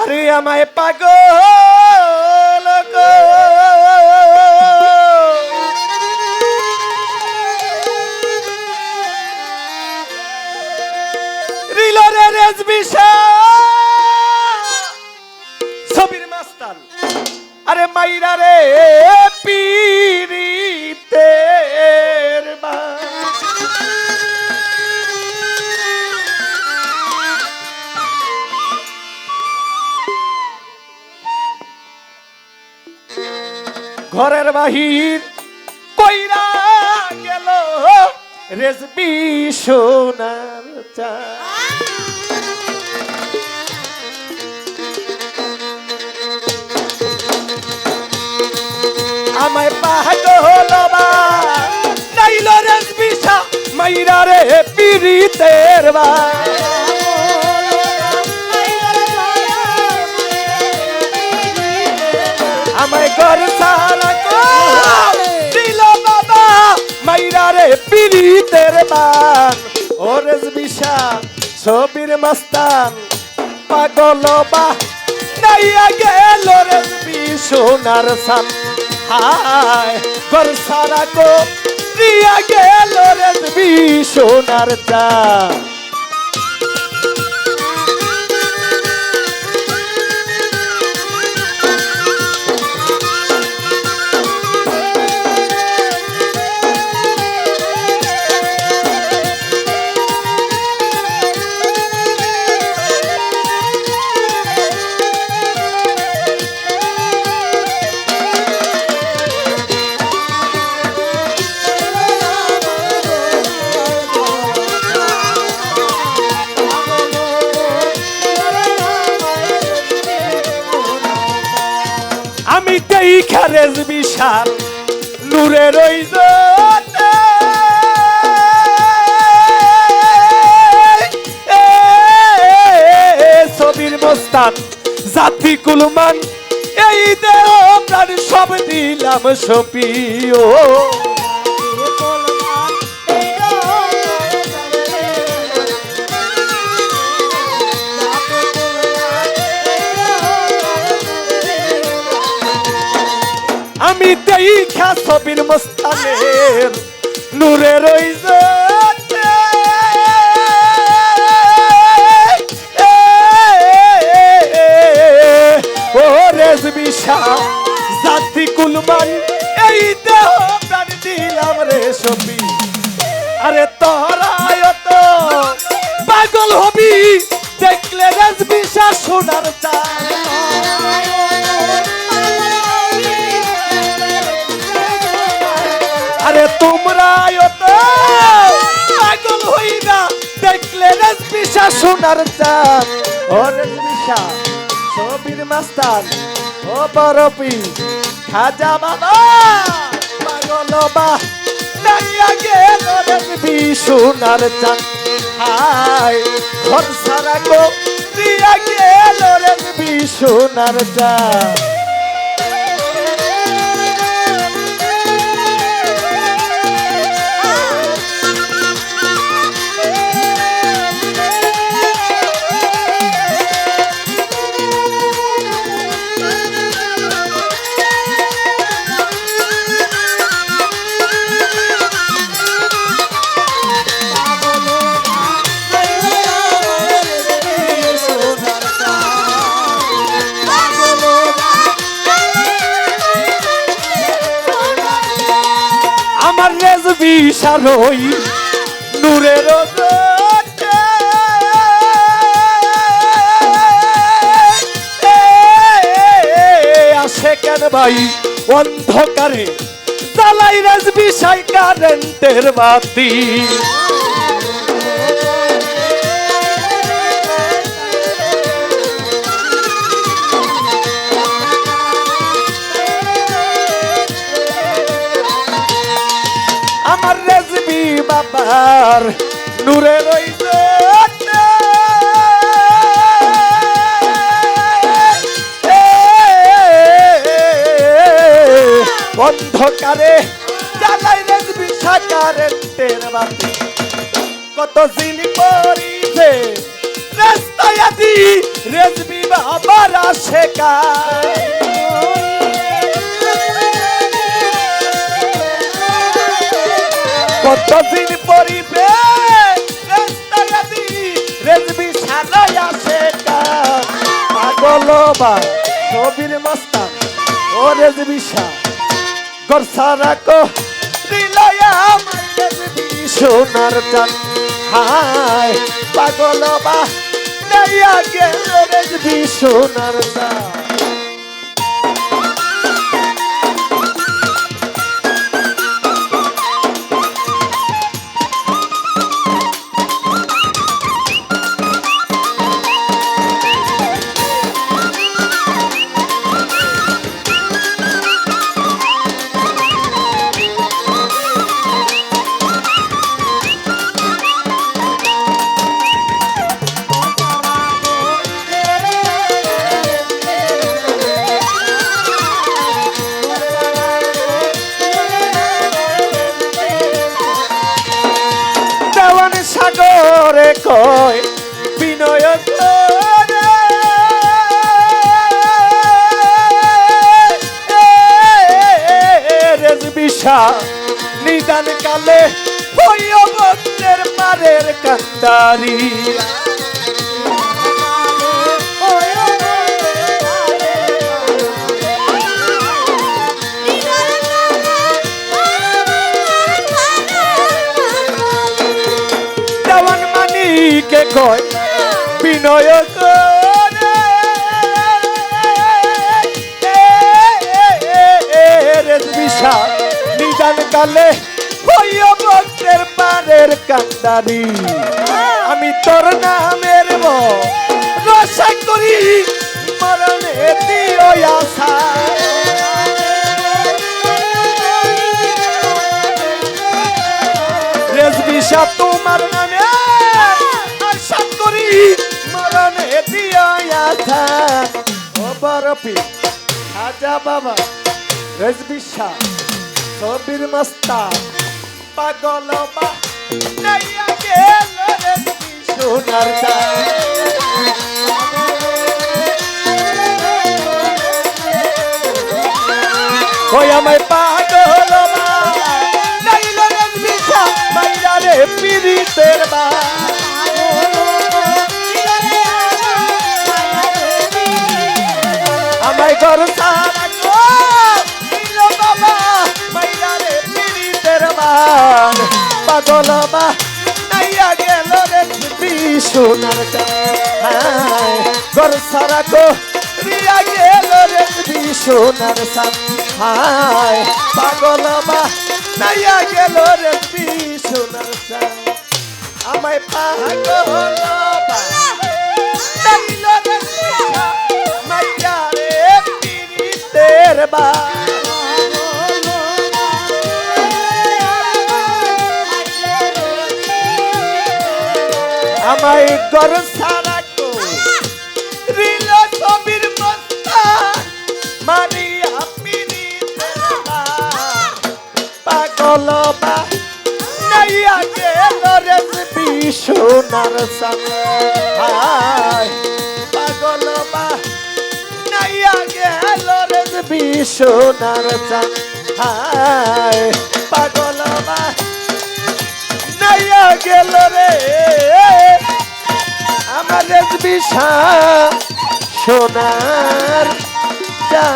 আরে আমায় পাগল। ছবির মাস্তান। আরে মাইরা রে পীরিতের ঘরের বাহির কইরা গেল রেজবি সোনার চা আমায় পাগল বা নাইল রেজবি সা, মাইরা রে পিরিতের বা পিরিতের মান, ওরেজ রেজবি ছবির মাস্তান। পাগল বা নাইয়া গেল রেজবি বিশোনার সান। হায়, ঘর সারা কো দিয়া গেল রেজবি বিশোনার চা আমি তেই খারেজ বিশাল নূরে ওই সবির মস্তান জাতি কুলমান, এই দেহ প্রাণ সব দিলাম সপিও। দেখা ছবির মস্তানের নূরের ওই ও রেজবি শাহ, জাতি কুলমান এই দেহ প্রাণ দিলাম রে সবি আরে তোরায় পাগল হবি, দেখলে রেজবি শাহ সোনার চাল সোনার চাঁদ ও রেজবিশা ছবির মাস্তান, ও বরফি, খাজা বাবা, পাগল বা নাইয়া গেল রেজবি সোনার চাঁদ হাই ঘর সারা গো দিয়া গেল রেজবি সোনার চাঁদ আমার রেজবি সারই নূরের আসে কেন ভাই অন্ধকারে? চালাই রেজবি সাই কারেন্টের বাতি। ওই জোতে। এ, অন্ধকারে জ্বালাই রেজবি সাকারেন্টের বাতি কত জিনি পরিছে রাস্তায় দি রেজবি বাবার শেখা পাগল সবির মস্তা ও রেজবি শাহ গরসারা কো দিলয়া সোনার চান হায়, পাগল বা নাইয়া গেল রেজবি সোনার চান সাগরে কয় বিনয় করে। রেজবিশা নিদান কালে বন্ধের মারের কান্দারি কয়, বিনয় রেজবিশা নিদান কালে বন্ধের মারের কান্দারি আমি তোর নামের রসা করি, মরণে দিও আশা। রেজবিশা তোমার নামে মরণে দিও আশা ও বরফি খাজা বাবা রেজবিশা সবির মস্তা পাগল বা রেজবি নাইল রেজবিশা মাইরা রে পিরিতের বা পাগল মা নাইয়া গেল রেজবি সোনার চাঁদ। ঘর সারা গো রিয়া গেল রেজবি সোনার সান হায় পাগল নাইয়া গেল রেজবি সোনার সান আমায় পাগল বা রেজবি মাইয়া রে পিরিতের বা গর সারা গো রিল ছবির বস্তা, মারিয়া বা পাগল বা, নাইয়া গেল রেজবি সোনার সান পাগল বা, নাইয়া গেল রেজবি সোনার চান পাগল বা, নাইয়া গেল রে। কলেজ বিশা সোনার যা